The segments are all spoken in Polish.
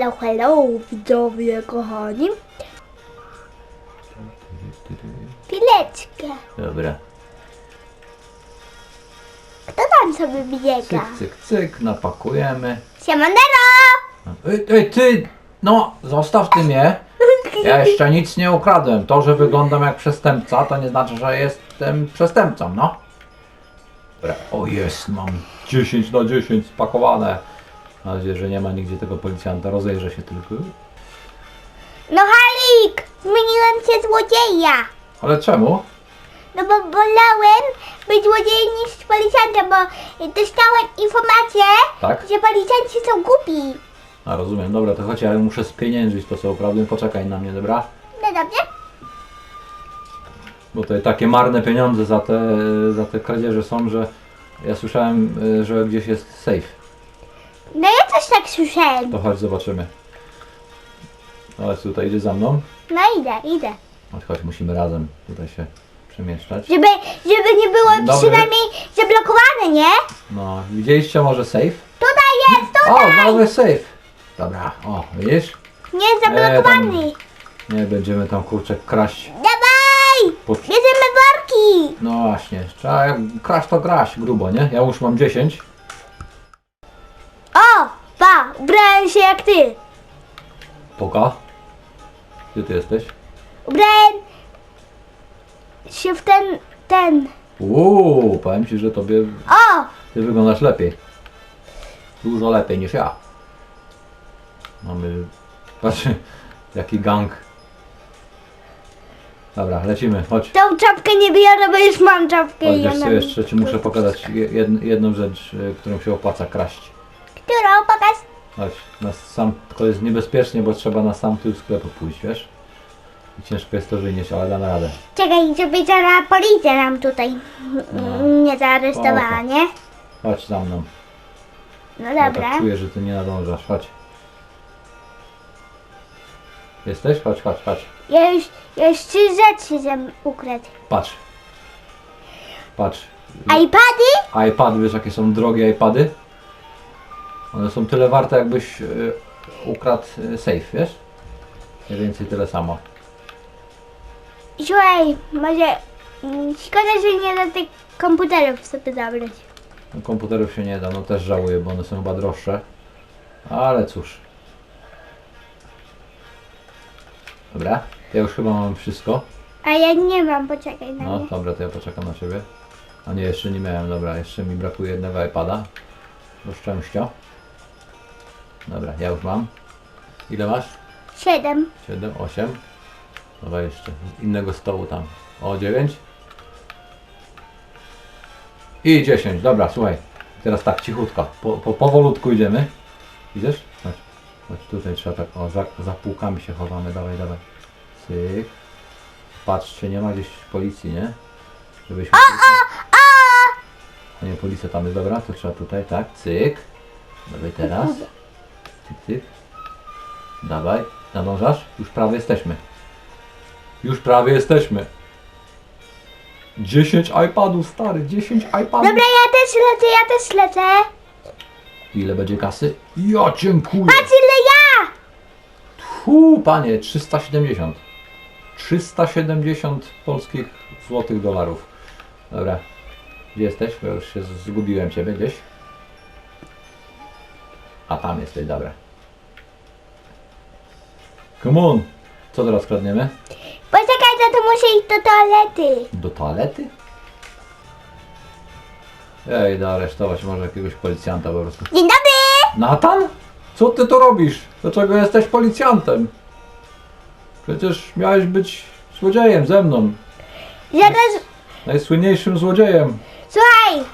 Hello, hello, widzowie kochani. Pileczkę. Dobra. Kto tam sobie biega? Cyk, cyk, cyk, napakujemy. Siemandero! Ej, ej, ty! No, zostaw ty mnie. Ja jeszcze nic nie ukradłem. To, że wyglądam jak przestępca, to nie znaczy, że jestem przestępcą, no. Dobra. O jest, mam 10 na 10 spakowane. Mam nadzieję, że nie ma nigdzie tego policjanta. Rozejrzę się tylko. No Halik! Zmieniłem się złodzieja! Ale czemu? No bo wolałem być złodziejem niż policjantem, bo dostałem informację, Tak? że policjanci są głupi. A rozumiem, dobra, to chodź, ale muszę spieniężyć to co prawdę. Poczekaj na mnie, dobra? No dobrze? Bo tutaj takie marne pieniądze za te, za te kradzieże są, że ja słyszałem, y, że gdzieś jest safe. No ja też tak słyszałem. To chodź, zobaczymy. Chodź, tutaj idzie za mną. No idę, idę. Chodź, chodź, musimy razem tutaj się przemieszczać. Żeby, żeby nie było Dobry. przynajmniej zablokowane, nie? No, widzieliście może safe? Tutaj jest, O, tutaj! znalazłeś safe! Dobra, o, widzisz? Nie jest zablokowany. Nie będziemy tam kurczę kraść. Dawaj! Po... Bierzemy worki! No właśnie, trzeba jak kraść to kraść grubo, nie? Ja już mam 10. O! Pa! Ubrałem się jak ty. Poka. Gdzie ty jesteś? Ubrałem się w ten, ten. Uuu, powiem ci, że tobie O! Ty wyglądasz lepiej. Dużo lepiej niż ja. Mamy... Patrz, jaki gang. Dobra, lecimy, chodź. Tą czapkę nie biorę, bo już mam czapkę Chodź, i wiesz ona co, mi- jeszcze ci muszę pokazać jed, jedną rzecz, y, którą się opłaca kraść. Którą pokaż? Chodź, na sam, tylko jest niebezpiecznie, bo trzeba na sam tył sklepu pójść, wiesz? I ciężko jest to wynieść, ale damy radę. Czekaj, żeby zaraz policja nam tutaj No. nie zaaresztowała, Spoko. nie? Chodź za mną. No Ja dobra. tak czuję, że ty nie nadążasz, chodź. Jesteś? Chodź, chodź, chodź. Ja już, ja już trzy rzeczy zem ukradł. Patrz. Patrz. iPady? iPad, wiesz jakie są drogie iPady? One są tyle warte jakbyś y, ukradł y, safe, wiesz? Mniej więcej tyle samo. Słuchaj, może mm, szkoda, że nie da tych komputerów sobie zabrać. No, komputerów się nie da, no też żałuję, bo one są chyba droższe. Ale cóż. Dobra, ja już chyba mam wszystko. A ja nie mam, poczekaj na No mnie. dobra, to ja poczekam na Ciebie. A nie, jeszcze nie miałem, dobra, jeszcze mi brakuje jednego iPada. Do szczęścia. Dobra, ja już mam. Ile masz? Siedem. 7, 8. Dobra, jeszcze z innego stołu tam. O, 9. I 10. Dobra, słuchaj. Teraz tak cichutko. Po, po, powolutku idziemy. Widzisz? Chodź. Chodź tutaj trzeba tak. O, za, za półkami się chowamy. Dawaj, dawaj. Cyk. Patrz, czy nie ma gdzieś policji, nie? Żebyśmy. nie, policja tam jest, dobra, to trzeba tutaj, tak, cyk. Dawaj teraz. Cyk. Dawaj, nadążasz? Już prawie jesteśmy. Już prawie jesteśmy. 10 iPadów, stary, 10 iPadów. Dobra, ja też lecę, ja też lecę. Ile będzie kasy? Ja dziękuję. Patrz ile ja! Fu, panie, 370. 370 polskich złotych dolarów. Dobra. Gdzie jesteś? Bo już się zgubiłem ciebie gdzieś. A tam jesteś, dobra. Come on. Co teraz kradniemy? Poczekaj, to tu muszę iść do toalety. Do toalety? Ej, da aresztować może jakiegoś policjanta po prostu. Dzień dobry! Natan? Co ty tu robisz? Dlaczego jesteś policjantem? Przecież miałeś być złodziejem ze mną. Zaraz, Najsłynniejszym złodziejem. słuchaj.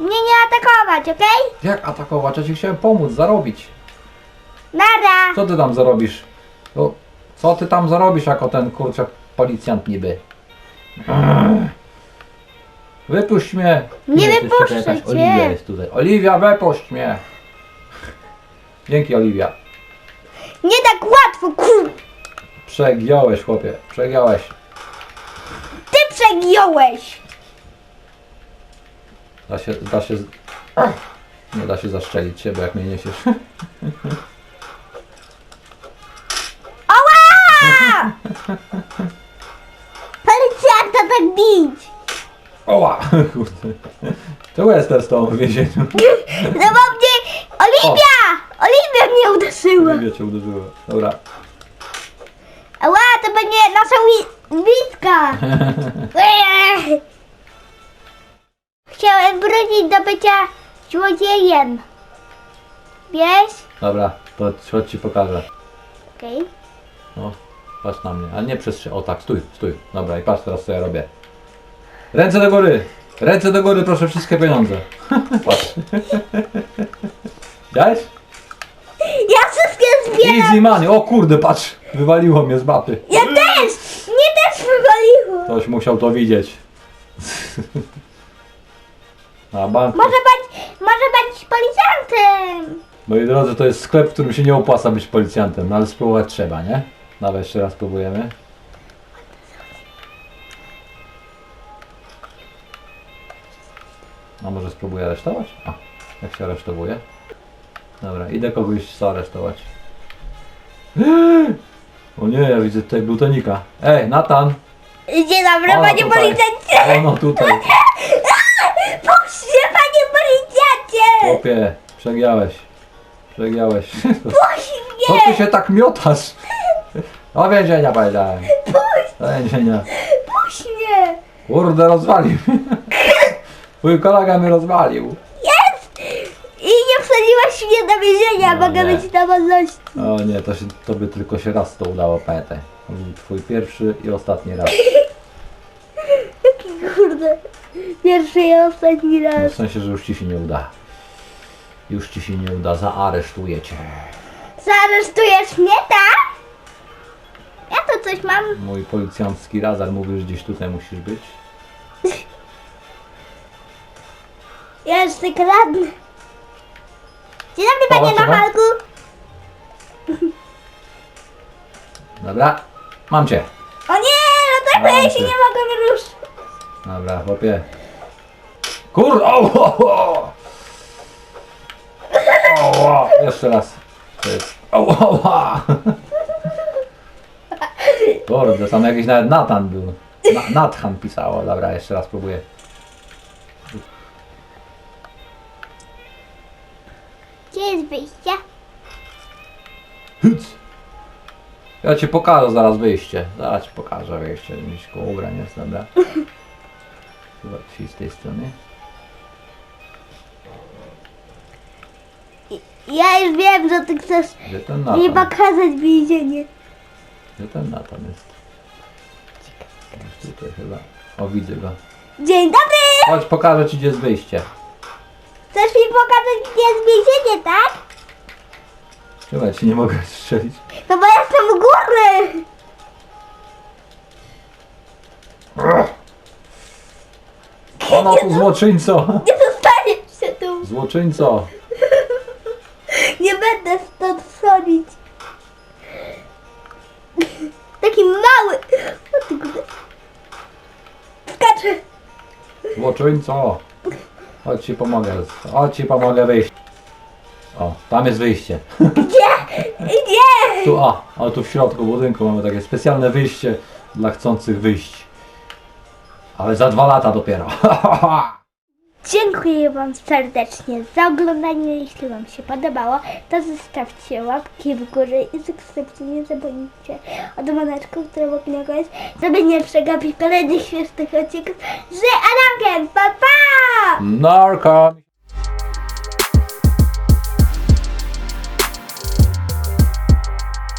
Mnie nie atakować, okej? Jak atakować? Ja ci chciałem pomóc, zarobić. Nara! Co ty tam zarobisz? No, co ty tam zarobisz jako ten kurczę policjant niby? Wypuść mnie! Nie jest wypuszczę jakaś cię. Oliwia jest tutaj. Oliwia, wypuść mnie! Dzięki Oliwia. Nie tak łatwo, kur... Przegiąłeś chłopie, przegiąłeś. Ty przegiąłeś! Da się, da się... Nie da się zaszczelić się, bo jak mnie niesiesz. Ała! Policjanta tak bić! Oła! Kurde. To Wester z tą w więzieniu. No bo mnie... Oliwia! Oliwia mnie uderzyła! Nie cię uderzyło. Dobra. Ała, to będzie nasza wi- witka! Chciałem wrócić do bycia złodziejem. Wiesz? Dobra, to chodź ci pokażę. Okej. No, patrz na mnie. Ale nie przez się. O tak, stój, stój. Dobra, i patrz teraz co ja robię. Ręce do góry! Ręce do góry, proszę, wszystkie pieniądze. patrz. Widziałeś? Ja wszystkie zbieram! Easy money. O kurde, patrz. Wywaliło mnie z mapy. Ja też! Mnie też wywaliło! Ktoś musiał to widzieć. A bank. Może być, może być policjantem! Moi drodzy, to jest sklep, w którym się nie opłaca być policjantem, no ale spróbować trzeba, nie? Nawet jeszcze raz próbujemy. A może spróbuję aresztować? A, jak się aresztowuje? Dobra, idę kogoś zaaresztować. O nie, ja widzę tutaj blutonika. Ej, Natan! Dzień dobry, Ona panie tutaj. policjancie! Ono tutaj. Puśćcie, panie policjancie! Chłopie, przegiałeś. Przegiałeś. Puść Co mnie! ty się tak miotasz? Do więzienia powiedziałem. Puść, Do więzienia. puść mnie! Kurde, rozwalił. Twój kolega mnie rozwalił. Jest! I nie wsadziłaś mnie do więzienia, No mogę nie. być na wolności. O nie, to się, tobie tylko się raz to udało, pamiętaj. To był twój pierwszy i ostatni raz. Kurde. Pierwszy i ostatni No, raz. w sensie, że już ci się nie uda. Już ci się nie uda, zaaresztuję cię. Zaaresztujesz mnie, tak? Ja tu coś mam. Mój policjancki radar mówi, że gdzieś tutaj musisz być. Ja jeszcze kradnę. Dzień dobry, panie. Machalku. Dobra, mam cię. O nie, no tak, Mam ja się cię. nie mogę ruszyć. Dobra, chłopie. Kur... O. Jeszcze raz. To jest... O, o, o. Kurde, tam jakiś nawet Natan był. Na, Nathan pisało. Dobra, jeszcze raz próbuję. Gdzie jest wyjście? Hyc. Ja ci pokażę zaraz wyjście. Zaraz ci pokażę wyjście. Koło ubrań jest, dobra. Chyba ci z tej strony. Ja już wiem, że ty chcesz Gdzie ten mi Natan? pokazać więzienie. Gdzie ten Natan jest? Jest tutaj chyba. O, widzę go. Dzień dobry! Chodź, pokażę ci, gdzie jest wyjście. Chcesz mi pokazać, gdzie jest więzienie, tak? Ja ci nie mogę strzelić? No bo jestem u góry! Ono tu złoczyńco! Nie zostaniesz się tu! Złoczyńco! Złoczyńco! Chodź ci pomogę. Chodź ci pomogę wyjść. O, tam jest wyjście. Gdzie? Gdzie? Tu, a, a tu w środku budynku mamy takie specjalne wyjście dla chcących wyjść. Ale za dwa lata dopiero. Dziękuję Wam serdecznie za oglądanie. Jeśli Wam się podobało, to zostawcie łapki w górę i subskrypcję. Nie zapomnijcie o dzwoneczku, który obok niego jest, żeby nie przegapić kolejnych śmiesznych odcinków z Adamkiem. Pa, pa! Narka!